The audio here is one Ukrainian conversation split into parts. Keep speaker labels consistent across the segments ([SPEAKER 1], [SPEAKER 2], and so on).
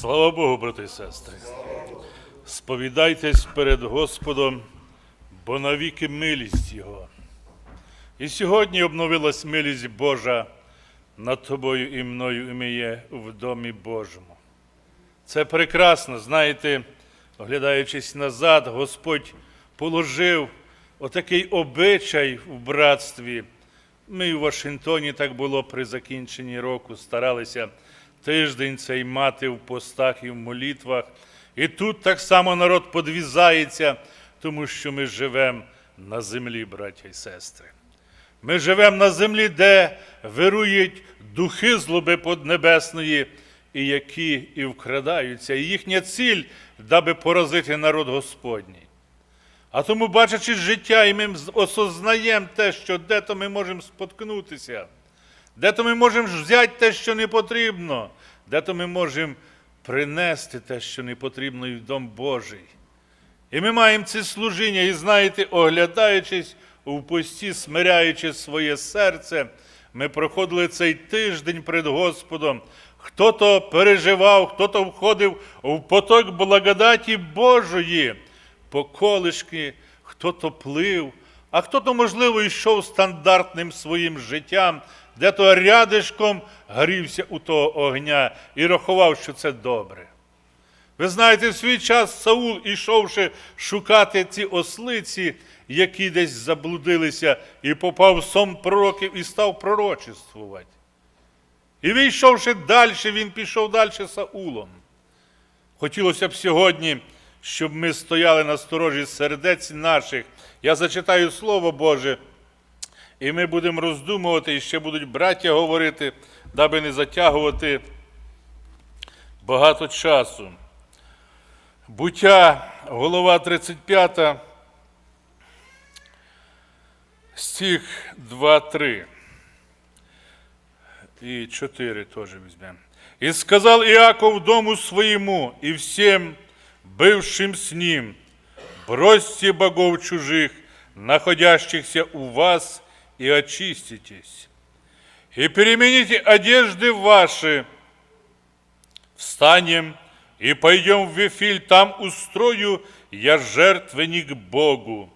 [SPEAKER 1] Слава Богу, брати і сестри. Сповідайтесь перед Господом, бо навіки милість Його. І сьогодні обновилась милість Божа над тобою і мною, і ми є в домі Божому. Це прекрасно, знаєте, оглядаючись назад, Господь положив отакий обичай в братстві. Ми в Вашингтоні так було при закінченні року, старалися тиждень цей мати в постах і в молитвах. І тут так само народ подвізається, тому що ми живемо на землі, браття і сестри. Ми живемо на землі, де вирують духи злоби поднебесної, і які і вкрадаються. І їхня ціль, даби поразити народ Господній. А тому, бачачи життя, і ми осознаємо те, що де-то ми можемо споткнутися, де-то ми можемо взяти те, що не потрібно, де-то ми можемо принести те, що не потрібно, і в дом Божий. І ми маємо це служіння, і знаєте, оглядаючись у пості, смиряючи своє серце, ми проходили цей тиждень перед Господом. Хто-то переживав, хто-то входив в поток благодаті Божої, по колишки, хто-то плив, а хто-то, можливо, йшов стандартним своїм життям, де то рядишком грівся у того огня і рахував, що це добре. Ви знаєте, в свій час Саул, ішовши шукати ці ослиці, які десь заблудилися, і попав в сон пророків і став пророчествувати. І вийшовши далі, він пішов далі Саулом. Хотілося б сьогодні, щоб ми стояли на сторожі сердець наших. Я зачитаю Слово Боже, і ми будемо роздумувати, і ще будуть браття говорити, даби не затягувати багато часу. Буття, голова 35, стих 2, 3. И 4 тоже возьмем. «И сказал Иаков дому своему и всем, бывшим с ним, бросьте богов чужих, находящихся у вас, и очиститесь, и перемените одежды ваши, встанем и пойдем в Вифиль, там устрою я жертвенник Богу,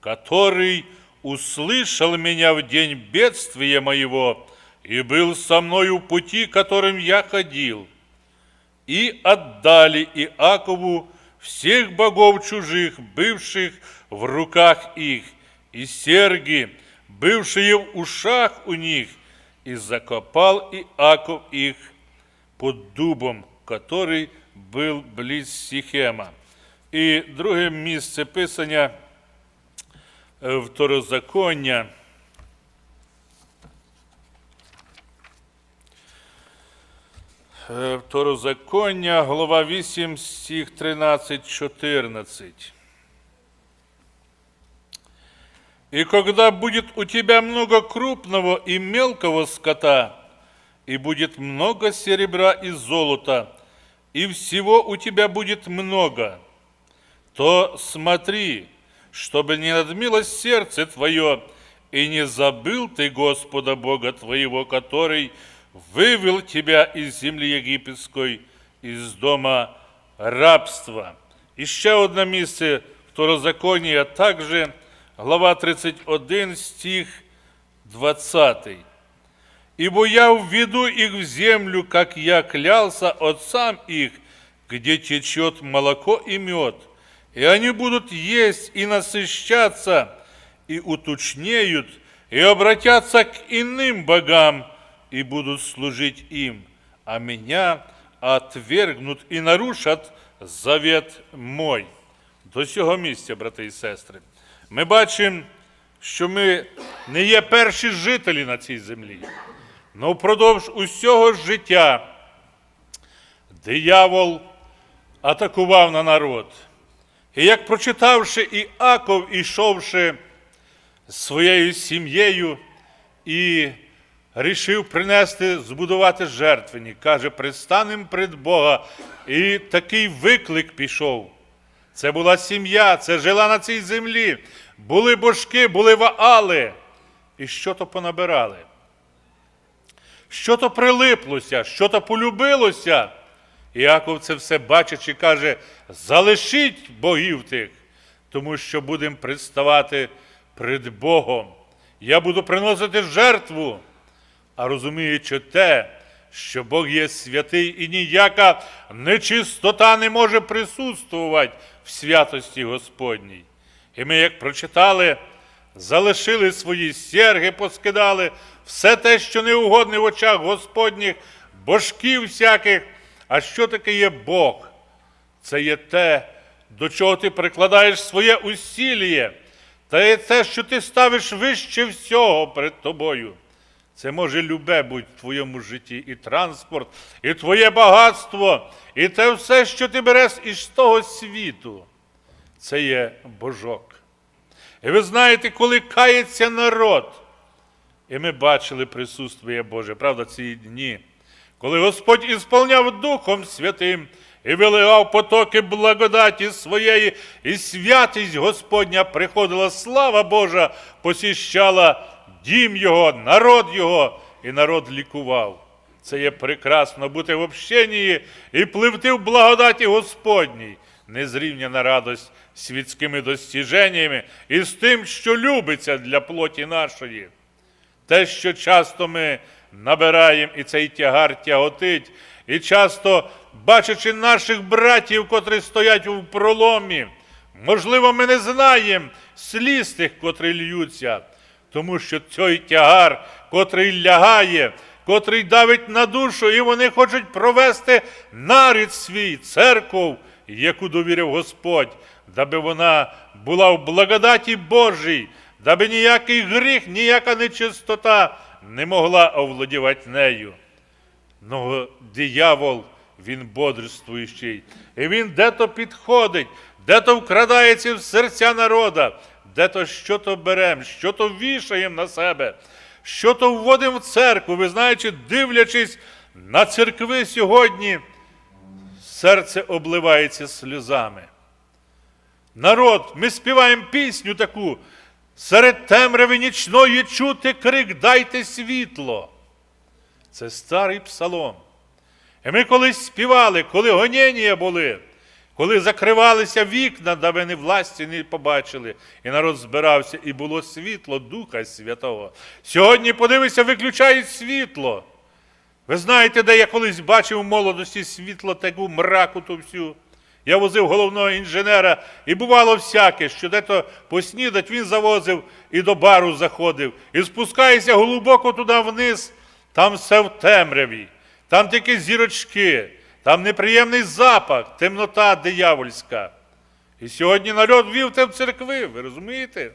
[SPEAKER 1] который услышал меня в день бедствия моего и был со мною в пути, которым я ходил. И отдали Иакову всех богов чужих, бывших в руках их, и серги, бывшие в ушах у них, и закопал Иаков их под дубом, который був близь Сіхема. І друге місце писання е, второзаконня. Е, Второзаконня, глава 8, стих 13, 14. И когда будет у тебя много крупного и мелкого скота, и будет много серебра и золота, и всего у тебя будет много, то смотри, чтобы не надмилось сердце твое, и не забыл ты Господа Бога твоего, который вывел тебя из земли египетской, из дома рабства. І ще одне місце второзаконія, также глава 31, стих 20. Ибо я введу их в землю, как я клялся отцам их, где течет молоко и мед, и они будут есть и насыщаться, и уточнеют, и обратятся к иным богам, и будут служить им, а меня отвергнут и нарушат завет мой. До цього місця, брати і сестри, ми бачимо, що ми не є перші жителі на цій землі. Но впродовж усього життя диявол атакував на народ. І як прочитавши Іаков, ішовши своєю сім'єю і рішив принести, збудувати жертвенник, каже, пристанем пред Бога. І такий виклик пішов. Це була сім'я, це жила на цій землі. Були божки, були ваали. І що то понабирали? Що то прилиплося, що то полюбилося. Іаков це все бачить і каже: залишіть богів тих, тому що будемо представати пред Богом. Я буду приносити жертву, а розуміючи те, що Бог є святий і ніяка нечистота не може присутствувати в святості Господній. І ми, як прочитали, залишили свої серги, поскидали все те, що не угодне в очах Господніх, божків всяких. А що таке є Бог? Це є те, до чого ти прикладаєш своє усілля, та є те, що ти ставиш вище всього перед тобою. Це може любе бути в твоєму житті і транспорт, і твоє багатство, і те все, що ти береш із того світу. Це є Божок. І ви знаєте, коли кається народ, і ми бачили присутствие Боже, правда, ці дні, коли Господь ісполняв Духом Святим і виливав потоки благодаті своєї, і святість Господня приходила, слава Божа, посіщала дім Його, народ Його, і народ лікував. Це є прекрасно бути в общенні і пливти в благодаті Господній, незрівняна радость світськими достіженнями і з тим, що любиться для плоті нашої. Те, що часто ми набираємо, і цей тягар тяготить, і часто, бачачи наших братів, котрі стоять у проломі, можливо, ми не знаємо сліз тих, котрі льються, тому що цей тягар, котрий лягає, котрий давить на душу, і вони хочуть провести нарід свій, церков, яку довірив Господь, даби вона була в благодаті Божій, даби ніякий гріх, ніяка нечистота не могла овладівати нею. Ну, диявол, він бодрствуючий. І він де-то підходить, де-то вкрадається в серця народа, де-то що то беремо, що то вішаємо на себе, що то вводимо в церкву. Ви знаєте, дивлячись на церкви сьогодні, серце обливається сльозами. Народ, ми співаємо пісню таку. Серед темряви нічної чути крик Дайте світло. Це старий псалом. І ми колись співали, коли гоніння були, коли закривалися вікна, да ви не власті не побачили, і народ збирався, і було світло Духа Святого. Сьогодні, подивися, виключають світло. Ви знаєте, де я колись бачив у молодості світло таку мраку ту всю. Я возив головного інженера, і бувало всяке, що дето поснідать він завозив і до бару заходив, і спускаєшся глибоко туди вниз, там все в темряві, там тільки зірочки, там неприємний запах, темнота диявольська. І сьогодні народ вів те церкви, ви розумієте?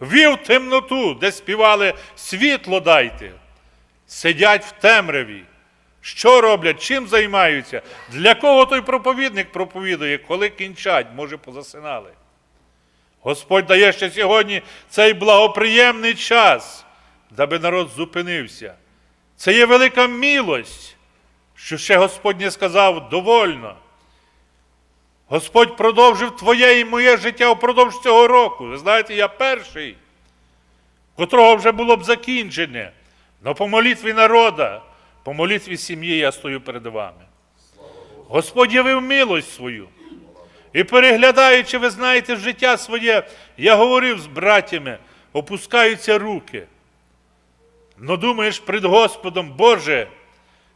[SPEAKER 1] Вів темноту, де співали світло дайте, сидять в темряві. Що роблять, чим займаються? Для кого той проповідник проповідує, коли кінчать, може, позасинали. Господь дає ще сьогодні цей благоприємний час, даби народ зупинився. Це є велика милость, що ще Господь не сказав довольно. Господь продовжив твоє і моє життя впродовж цього року. Ви знаєте, я перший, котрого вже було б закінчене, але по молитві народа. По молитві сім'ї я стою перед вами. Господь явив милость свою. І переглядаючи, ви знаєте, життя своє, я говорив з братями, опускаються руки. Но думаєш пред Господом, Боже,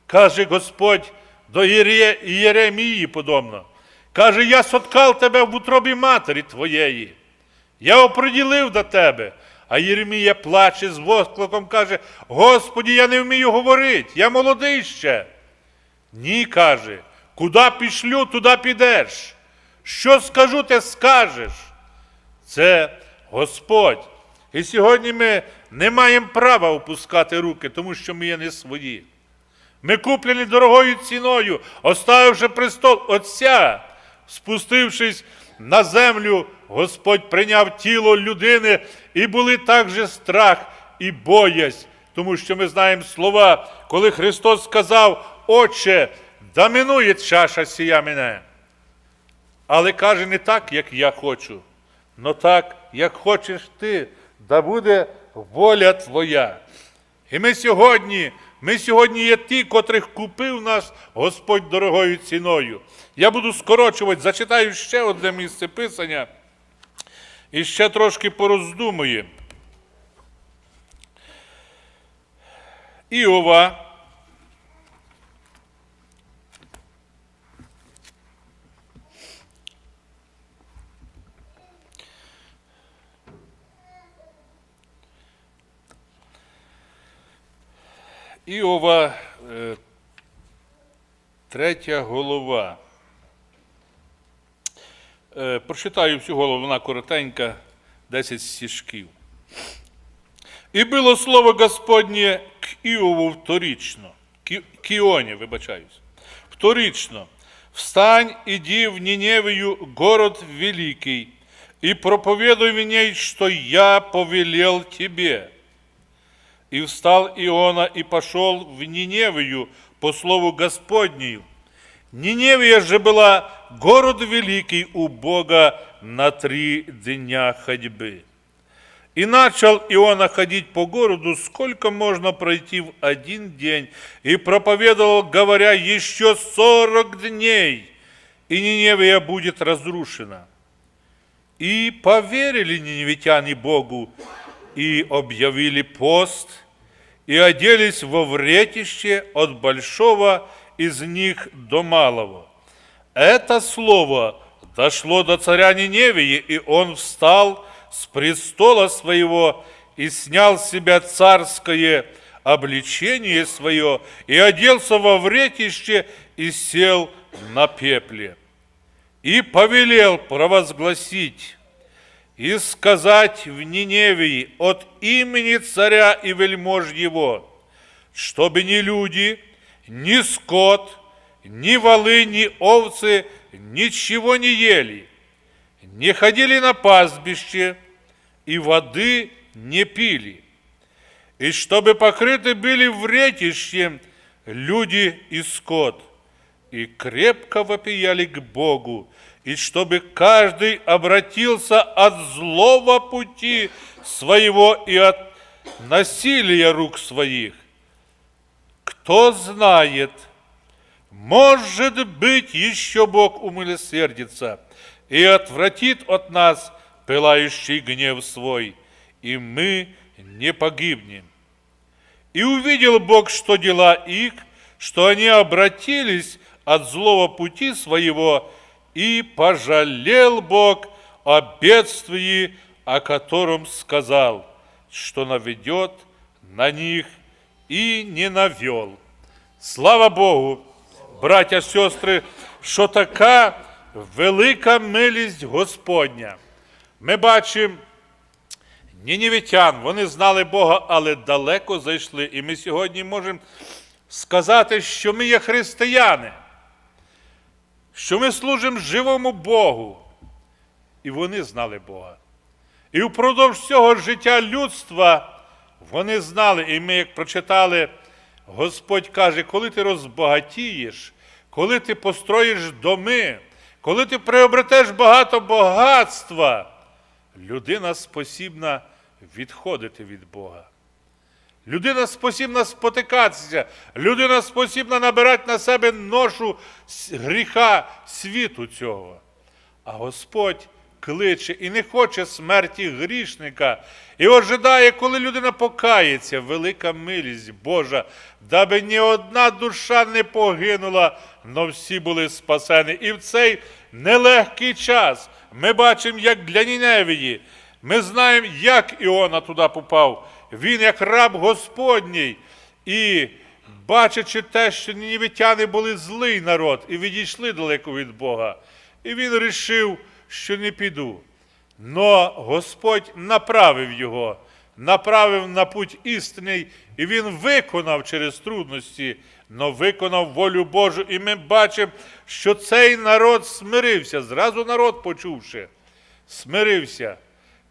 [SPEAKER 1] каже Господь до Єре- Єремії подобно. Каже, я соткав тебе в утробі матері твоєї. Я оприділив до тебе. А Єремія плаче з воскликом, каже: Господі, я не вмію говорити, я молодий ще. Ні, каже, куди пішлю, туди підеш. Що скажу, те скажеш. Це Господь. І сьогодні ми не маємо права опускати руки, тому що ми є не свої. Ми куплені дорогою ціною, оставивши престол Отця, спустившись на землю, Господь прийняв тіло людини, і були також страх і боязнь, тому що ми знаємо слова, коли Христос сказав, Отче, да минує чаша сія мене. Але каже не так, як я хочу, но так, як хочеш ти, да буде воля твоя. І ми сьогодні Ми сьогодні є ті, котрих купив нас Господь дорогою ціною. Я буду скорочувати, зачитаю ще одне місце писання і ще трошки пороздумуємо. Іова, Іова, е, третя голова. Е, Прочитаю всю голову, вона коротенька, 10 стішків. І було слово Господнє к Іову вторічно, Кіоні, вибачаюсь, вторічно. Встань, иди в Ниневию, город великий, и проповедуй в что я повелел тебе. И встал Иона и пошел в Ниневию по слову Господнию. Ниневия же была город великий у Бога на три дня ходьбы. И начал Иона ходить по городу, сколько можно пройти в один день, и проповедовал, говоря, еще сорок дней, и Ниневия будет разрушена. И поверили ниневитяне Богу, и объявили пост, и оделись во вретище от большого из них до малого. Это слово дошло до царя Ниневии, и он встал с престола своего и снял с себя царское обличение свое, и оделся во вретище и сел на пепле. И повелел провозгласить и сказать в Ниневии от имени царя и вельмож его, чтобы ни люди, ни скот, ни волы, ни овцы ничего не ели, не ходили на пастбище и воды не пили, и чтобы покрыты были вретищем люди и скот, и крепко вопияли к Богу, и чтобы каждый обратился от злого пути своего и от насилия рук своих. Кто знает, может быть, еще Бог умилосердится и отвратит от нас пылающий гнев свой, и мы не погибнем. И увидел Бог, что дела их, что они обратились от злого пути своего, и пожалел Бог о бедствии, о котором сказал, что наведет на них і не навел. Слава Богу, браття, сестри, що така велика милість Господня. Ми бачимо нінівітян, вони знали Бога, але далеко зайшли. І ми сьогодні можемо сказати, що ми є християни, що ми служимо живому Богу. І вони знали Бога. І впродовж цього життя людства вони знали, і ми, як прочитали, Господь каже, коли ти розбагатієш, коли ти построїш доми, коли ти приобретеш багато багатства, людина спосібна відходити від Бога. Людина спосібна спотикатися, людина спосібна набирати на себе ношу гріха світу цього. А Господь кличе і не хоче смерті грішника, і ожидає, коли людина покається, велика милість Божа, даби ні одна душа не погинула, но всі були спасені. І в цей нелегкий час ми бачимо, як для Ніневії, ми знаємо, як Іона туди попав. Він як раб Господній. І бачачи те, що нінівітяни були злий народ і відійшли далеко від Бога, і він рішив, що не піду. Но Господь направив його, направив на путь істинний, і він виконав через трудності, но виконав волю Божу. І ми бачимо, що цей народ смирився. Зразу народ почувши, смирився.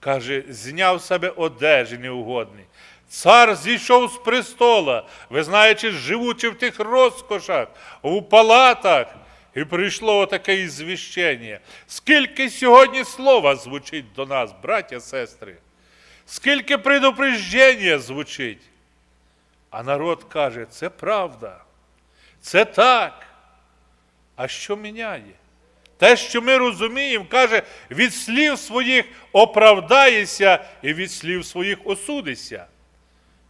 [SPEAKER 1] Каже, зняв себе одежі неугодні. Цар зійшов з престола, ви знаєте, живучи в тих розкошах, у палатах, і прийшло таке звіщення. Скільки сьогодні слова звучить до нас, браття, сестри, скільки предупреждення звучить. А народ каже, це правда, це так. А що міняє? Те, що ми розуміємо, каже, від слів своїх оправдаєшся і від слів своїх осудишся.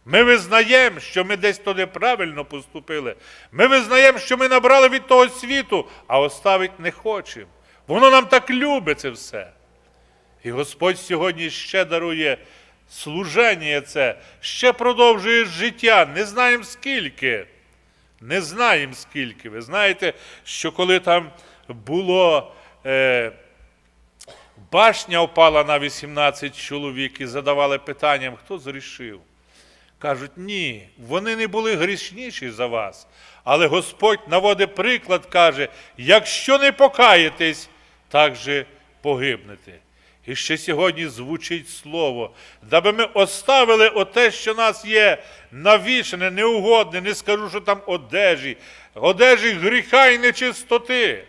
[SPEAKER 1] Ми визнаємо, що ми десь то неправильно поступили. Ми визнаємо, що ми набрали від того світу, а оставить не хочемо. Воно нам так любить це все. І Господь сьогодні ще дарує служення це, ще продовжує життя. Не знаємо скільки. Не знаємо скільки. Ви знаєте, що коли там було. Е, Башня впала на 18 чоловік і задавали питанням, хто зрішив. Кажуть, ні, вони не були грішніші за вас. Але Господь наводить приклад, каже: якщо не покаєтесь, так же погибнете. І ще сьогодні звучить слово, даби ми оставили оте, що нас є навішане, неугодне, не скажу, що там одежі, одежі гріха і нечистоти.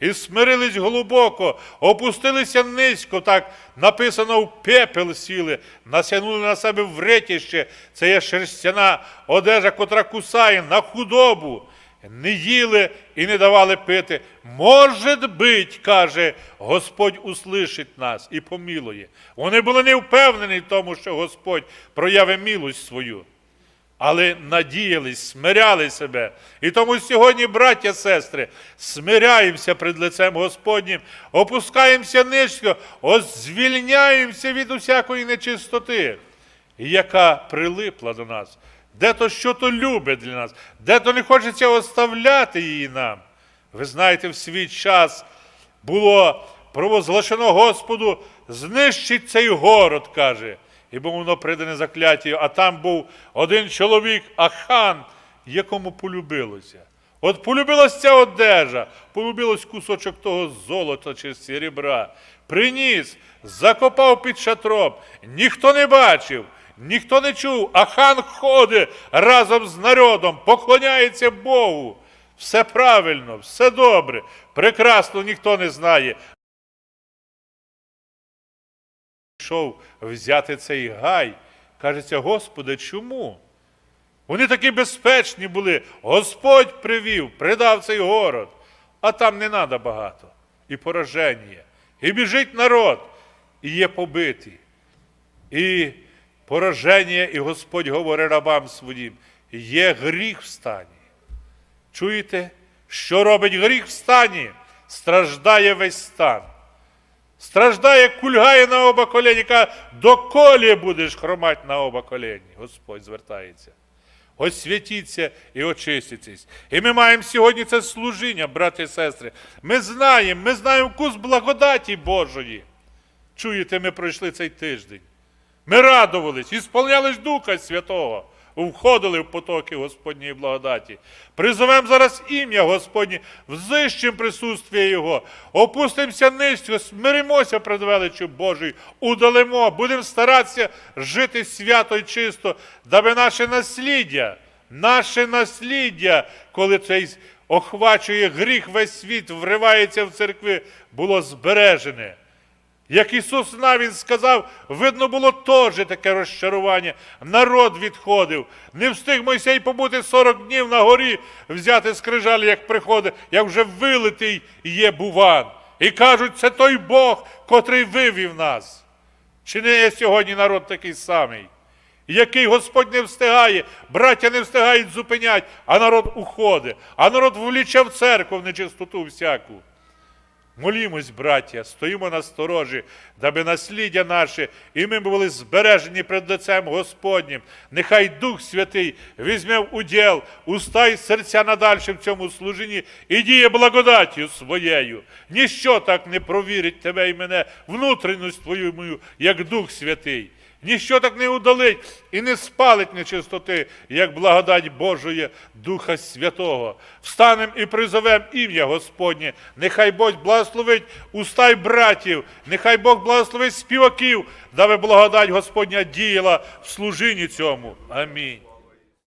[SPEAKER 1] І смирились глибоко, опустилися низько, так написано в пепел сіли, насягнули на себе вретіще. Це є шерстяна одежа, котра кусає на худобу. Не їли і не давали пити. Може бить, каже, Господь услишить нас і помілує. Вони були не впевнені в тому, що Господь проявить милость свою але надіялись, смиряли себе. І тому сьогодні, браття, сестри, смиряємося перед лицем Господнім, опускаємося низько, звільняємося від усякої нечистоти, яка прилипла до нас, де то що то любить для нас, де то не хочеться оставляти її нам. Ви знаєте, в свій час було провозглашено Господу, знищить цей город, каже і було воно придане закляттю, а там був один чоловік, Ахан, якому полюбилося. От полюбилась ця одежа, полюбилось кусочок того золота чи серебра. Приніс, закопав під шатром, ніхто не бачив, ніхто не чув, а хан ходить разом з народом, поклоняється Богу. Все правильно, все добре, прекрасно ніхто не знає. Пішов взяти цей гай, кажеться, Господи, чому? Вони такі безпечні були. Господь привів, придав цей город, а там не треба багато. І пораження. І біжить народ, і є побиті. І пораження, і Господь говорить рабам своїм, є гріх в стані. Чуєте, що робить гріх в стані? Страждає весь стан. Страждає, кульгає на оба колені, каже, доколі будеш хромати на оба колені. Господь звертається. Освятіться і очиститесь. І ми маємо сьогодні це служіння, брати і сестри. Ми знаємо, ми знаємо вкус благодаті Божої. Чуєте, ми пройшли цей тиждень. Ми радувались, ісполнялись Духа Святого входили в потоки Господньої благодаті. Призовемо зараз ім'я Господнє, взищим присутствие Його, опустимося низько, смиримося перед величю Божою, удалимо, будемо старатися жити свято і чисто, даби наше насліддя, наше насліддя, коли цей охвачує гріх весь світ, вривається в церкви, було збережене. Як Ісус навіть сказав, видно було теж таке розчарування. Народ відходив. Не встиг Мойсей побути 40 днів на горі, взяти скрижалі, як приходить, як вже вилитий є буван. І кажуть, це той Бог, котрий вивів нас. Чи не є сьогодні народ такий самий, який Господь не встигає, браття не встигають зупинять, а народ уходить, а народ вліче в церкву в нечистоту всяку. Молімось, браття, стоїмо на сторожі, даби насліддя наше, і ми були збережені перед лицем Господнім. Нехай Дух Святий візьме в уділ, уста й серця надальше в цьому служенні і діє благодаттю своєю. Ніщо так не провірить тебе і мене, внутрішність твою мою, як Дух Святий. Ніщо так не удалить і не спалить нечистоти, як благодать Божої Духа Святого. Встанем і призовем ім'я Господнє. Нехай Бог благословить устай братів, нехай Бог благословить співаків, даби благодать Господня діяла в служині цьому. Амінь.